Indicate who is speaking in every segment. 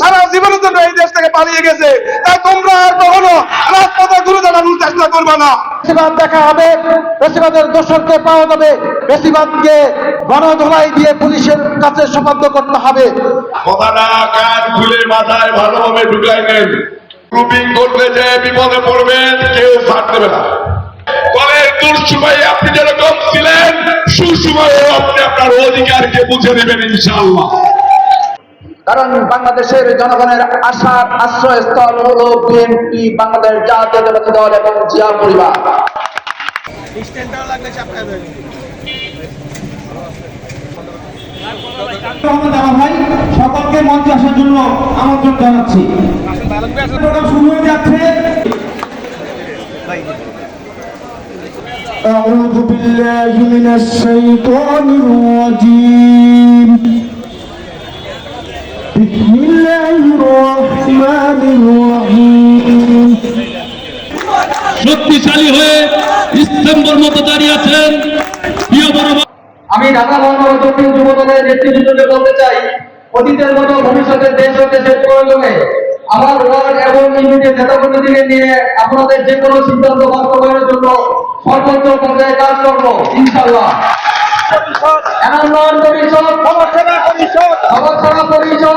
Speaker 1: সারা জীবনের জন্য এই দেশ থেকে পালিয়ে গেছে। তাই তোমরা আর কখনো রাজপথে ঘুরে দাঁড়ানোর চেষ্টা করবে না।
Speaker 2: বেশিবাদ দেখা হবে বেশিবাদের দোষরকে পাওয়া যাবে। বেশিবাদকে গণধোলাই দিয়ে পুলিশের কাছে সুপাদ্য করতে হবে।
Speaker 3: কথাটা কান খুলে মাথায় ভালোভাবে ঢুকাই নেন। গ্রুপিং করতে যে বিপদে পড়বেন কেউ ছাড় দেবে না। দলের দুঃসময়ে আপনি যেরকম ছিলেন সুসময়ে আপনি আপনার অধিকারকে বুঝে নেবেন ইনশাআল্লাহ।
Speaker 2: কারণ বাংলাদেশের জনগণের আশার আশ্রয়স্থল হল বিএনপি বাংলাদেশ জাতীয়তাবাদী দল এবং জিয়া পরিবার
Speaker 4: মোহাম্মদ জামা ভাই সকলকে মঞ্চে আসার জন্য আমন্ত্রণ জানাচ্ছি প্রোগ্রাম শুরু হয়ে যাচ্ছে أعوذ بالله من الشيطان الرجيم بسم الله الرحمن الرحيم
Speaker 5: শক্তিশালী হয়ে স্তম্ভর মতো দাঁড়িয়ে আছেন প্রিয় বড় ভাই,
Speaker 2: আমি ঢাকা মহানগর দক্ষিণ যুব দলের নেতৃবৃন্দকে বলতে চাই অতীতের মতো ভবিষ্যতের দেশ ও দেশের প্রয়োজনে আমার ওয়ার্ড এবং ইউনিটের নেতাকর্মীদের নিয়ে আপনাদের যে কোনো সিদ্ধান্ত বাস্তবায়নের জন্য সর্বোচ্চ পর্যায়ে কাজ করবো ইনশাল্লাহ এনামনয়ন পরিষদ সমাজসেবা পরিষদ সমাজসেবা পরিষদ এনামনয়ন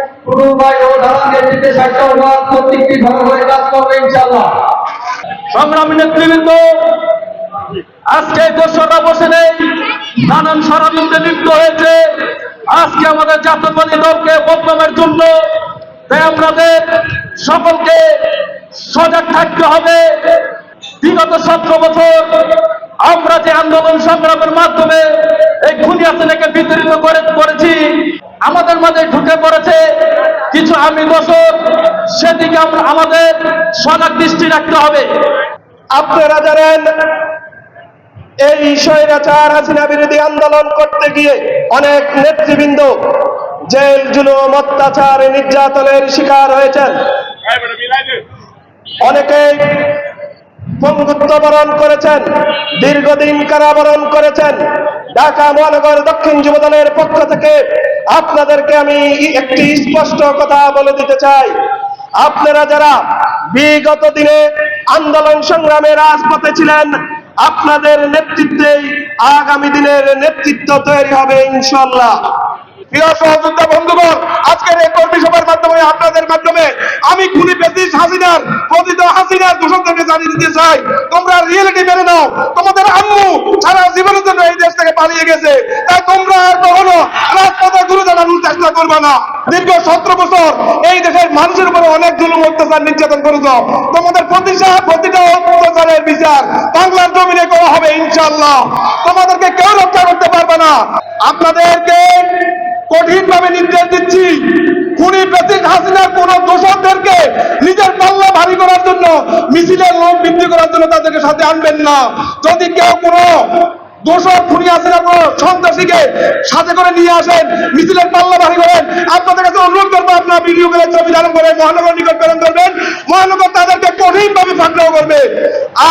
Speaker 2: টুটু ভাই ও ঢালার নেতৃত্বে সাহিত্য প্রত্যেকটি ভালো কাজ করবে ইনশাআল্লাহ।
Speaker 5: সংগ্রামী নেতৃবৃন্দ, আজকে দর্শকরা বসে নেই নানান ষড়যন্ত্রে লিপ্ত হয়েছে। আজকে আমাদের জাতীয়বাদী দলকে বদনামের জন্য তাই আপনাদের সকলকে সজাগ থাকতে হবে। বিগত সতেরো বছর আমরা যে আন্দোলন সংগ্রামের মাধ্যমে এই খুনি আসেনাকে বিতরিত করে করেছি আমাদের মাঝে ঢুকে পড়েছে কিছু আমি দোষর সেদিকে আমরা আমাদের সজাগ দৃষ্টি রাখতে হবে।
Speaker 1: আপনারা জানেন, এই স্বৈরাচার হাসিনা বিরোধী আন্দোলন করতে গিয়ে অনেক নেতৃবৃন্দ জেল, জুলুম, অত্যাচার, নির্যাতনের শিকার হয়েছেন। অনেকে বরণ করেছেন, দীর্ঘদিন কারাবরণ করেছেন। ঢাকা, মহানগর, দক্ষিণ যুবদলের পক্ষ থেকে আপনাদেরকে আমি একটি স্পষ্ট কথা বলে দিতে চাই। আপনারা যারা বিগত দিনে আন্দোলন সংগ্রামে রাজপথে ছিলেন, আপনাদের নেতৃত্বেই আগামী দিনের নেতৃত্ব তৈরি হবে ইনশাল্লাহ আপনাদের মাধ্যমে আমি খুনি পেতিস হাসিনার হাসিনার জানিয়ে দিতে চাই। তোমরা রিয়েলিটি মেনে নাও। তোমাদের আম্মু সারা জীবনের জন্য এই দেশ থেকে পালিয়ে গেছে। তাই তোমরা আর কখনো রাজপথে ঘুরে দাঁড়ানোর চেষ্টা করবে না। দীর্ঘ সতেরো বছর এই দেশের মানুষের উপরে অনেক জুলুম, অত্যাচার, নির্যাতন করেছ। তোমাদের প্রতিটা প্রতিটা অত্যাচারের বিচার বাংলার জমিনে করা হবে ইনশাল্লাহ তোমাদেরকে কেউ রক্ষা করতে পারবে না। আপনাদেরকে কঠিন ভাবে নির্দেশ দিচ্ছি। খুনি প্রেসিডেন্ট হাসিনা কোন দোষকদেরকে নিজের পাল্লা ভারী করার জন্য, মিছিলের লোক বৃদ্ধি করার জন্য তাদেরকে সাথে আনবেন না। যদি কেউ কোনো দোষক খুনি হাসিনা কোনো সন্ত্রাসীকে সাথে করে নিয়ে আসেন, মিছিলের পাল্লা ভারী করেন। আপনাদের কাছে অনুরোধ করব, আপনার ভিডিও করে ছবি ধারণ করে মহানগর নিকট প্রেরণ করবেন মহানগর তাদেরকে কঠিন ভাবে ফাঁকড়াও করবে।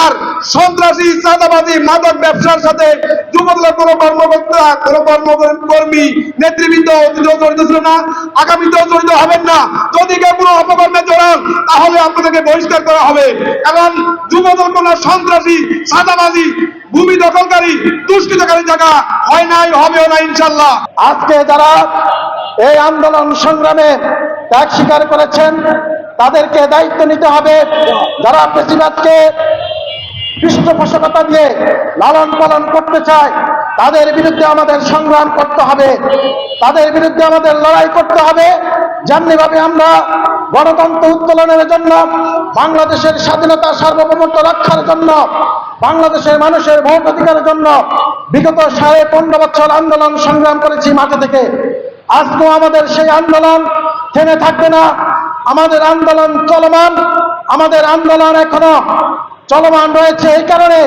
Speaker 1: আর সন্ত্রাসী চাঁদাবাদী মাদক ব্যবসার সাথে যুবদলের কোনো কর্মকর্তা, কোনো কর্মকর্মী, নেতৃবৃন্দ অতীতেও জড়িত ছিল না, আগামীতেও জড়িত হবেন না। যদি কেউ কোনো অপকর্মে জড়ান, তাহলে আপনাদেরকে বহিষ্কার করা হবে। এবং যুবদল কোনো সন্ত্রাসী, চাঁদাবাজি ভূমি দখলকারী দুষ্কৃতকারী জায়গা হয় নাই, হবেও না ইনশাল্লাহ
Speaker 2: আজকে যারা এই আন্দোলন সংগ্রামে ত্যাগ স্বীকার করেছেন, তাদেরকে দায়িত্ব নিতে হবে। যারা প্রতিবাদকে পৃষ্ঠপোষকতা দিয়ে লালন পালন করতে চায়, তাদের বিরুদ্ধে আমাদের সংগ্রাম করতে হবে। তাদের বিরুদ্ধে আমাদের লড়াই করতে হবে। যেমনিভাবে আমরা গণতন্ত্র উত্তোলনের জন্য, বাংলাদেশের স্বাধীনতা সার্বভৌমত্ব রক্ষার জন্য বাংলাদেশের মানুষের ভোট অধিকারের জন্য বিগত সাড়ে পনেরো বছর আন্দোলন সংগ্রাম করেছি মাঠে থেকে। আজকেও আমাদের সেই আন্দোলন থেমে থাকবে না। আমাদের আন্দোলন চলমান,
Speaker 6: আমাদের আন্দোলন এখনও চলমান রয়েছে। এই কারণে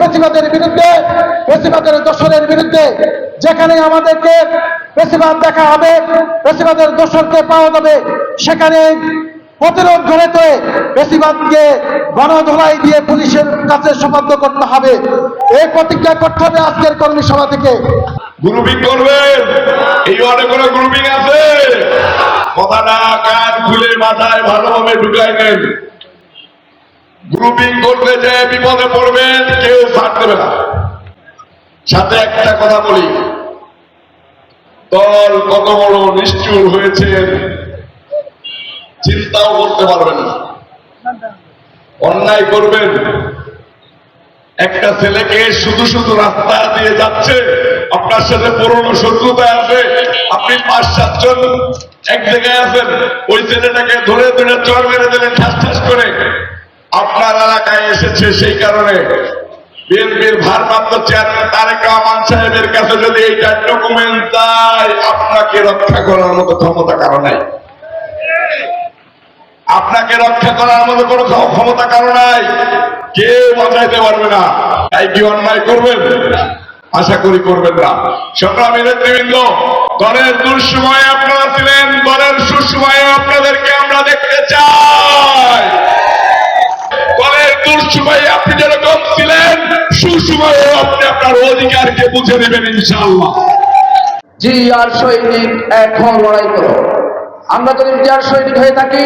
Speaker 6: বেশিবাদের বিরুদ্ধে বেশিবাদের দোষরের বিরুদ্ধে যেখানে আমাদেরকে বেশিবাদ দেখা হবে বেশিবাদের দোষরকে পাওয়া যাবে সেখানে প্রতিরোধ গড়েতে বেশিবাদকে গণধোলাই দিয়ে পুলিশের কাছে সুপর্দ করতে হবে। এই প্রতিজ্ঞা করতে হবে আজকের কর্মী সভা থেকে।
Speaker 3: গ্রুপিং করবেন? এই অনেক কোনো গ্রুপিং আছে। কথাটা কান খুলে মাথায় ভালোভাবে ঢুকাই নেন। গ্রুপিং করতে যে বিপদে পড়বেন, কেউ ছাড় দেবে না। সাথে একটা কথা বলি। দল কত বড় নিষ্ঠুর হয়েছে চিন্তাও করতে পারবেন না। অন্যায় করবেন। একটা ছেলেকে শুধু শুধু রাস্তা দিয়ে যাচ্ছে, আপনার সাথে পুরনো শত্রুতায় আছে, আপনি পাঁচ সাতজন এক জায়গায় আছেন, ওই ছেলেটাকে ধরে ধরে চর মেরে দিলেন, ঠাস ঠাস করে। আপনার এলাকায় এসেছে সেই কারণে। বিএনপির ভারপ্রাপ্ত চেয়ারম্যান তারেক রহমান সাহেবের কাছে যদি এইটা ডকুমেন্ট দেয়, আপনাকে রক্ষা করার মতো ক্ষমতা কারও নাই। আপনাকে রক্ষা করার মতো কোনো ক্ষমতা কারও নাই। কেউ বাঁচাইতে পারবে না। তাই কি অন্যায় করবেন? আশা করি করবেন না। সংগ্রামী নেতৃবৃন্দ, দলের দুঃসময়ে আপনারা ছিলেন, দলের সুসময়ে আপনাদেরকে আমরা দেখতে চাই। দলের দুঃসময়ে আপনি যেরকম ছিলেন সুসময়ে আপনি আপনার অধিকারকে বুঝে নেবেন ইনশাআল্লাহ।
Speaker 7: জি, আর সৈনিক এখন লড়াই করো। আমরা যদি জিয়ার সৈনিক হয়ে থাকি,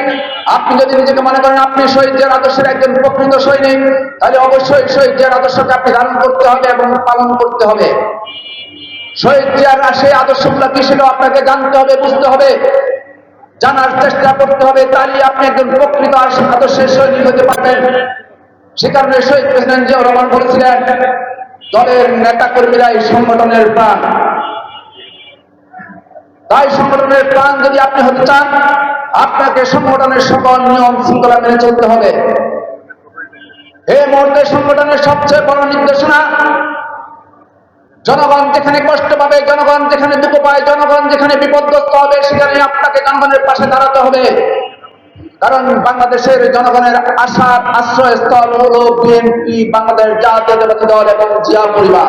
Speaker 7: আপনি যদি নিজেকে মনে করেন আপনি শহীদ জিয়ার আদর্শের একজন প্রকৃত সৈনিক, তাহলে অবশ্যই শহীদ জিয়ার আদর্শকে আপনি ধারণ করতে হবে এবং পালন করতে হবে। শহীদ জিয়ার সেই আদর্শগুলো কি সেটা আপনাকে জানতে হবে, বুঝতে হবে? জানার চেষ্টা করতে হবে তাহলে আপনি একজন প্রকৃত আদর্শের সৈনিক হতে পারবেন। সে কারণে শহীদ প্রেসিডেন্ট জিয়াউর রহমান বলেছিলেন, দলের নেতা কর্মীরাই সংগঠনের প্রাণ। তাই সংগঠনের প্রাণ যদি আপনি হতে চান, আপনাকে সংগঠনের সকল নিয়ম শৃঙ্খলা মেনে চলতে হবে। এই মুহূর্তে সংগঠনের সবচেয়ে বড় নির্দেশনা, জনগণ যেখানে কষ্ট পাবে, জনগণ যেখানে দুঃখ পায়, জনগণ যেখানে বিপদগ্রস্ত হবে, সেখানে আপনাকে জনগণের পাশে দাঁড়াতে হবে। কারণ বাংলাদেশের জনগণের আশার আশ্রয়স্থল হলো বিএনপি, বাংলাদেশ জাতীয়তাবাদী দল এবং জিয়া পরিবার।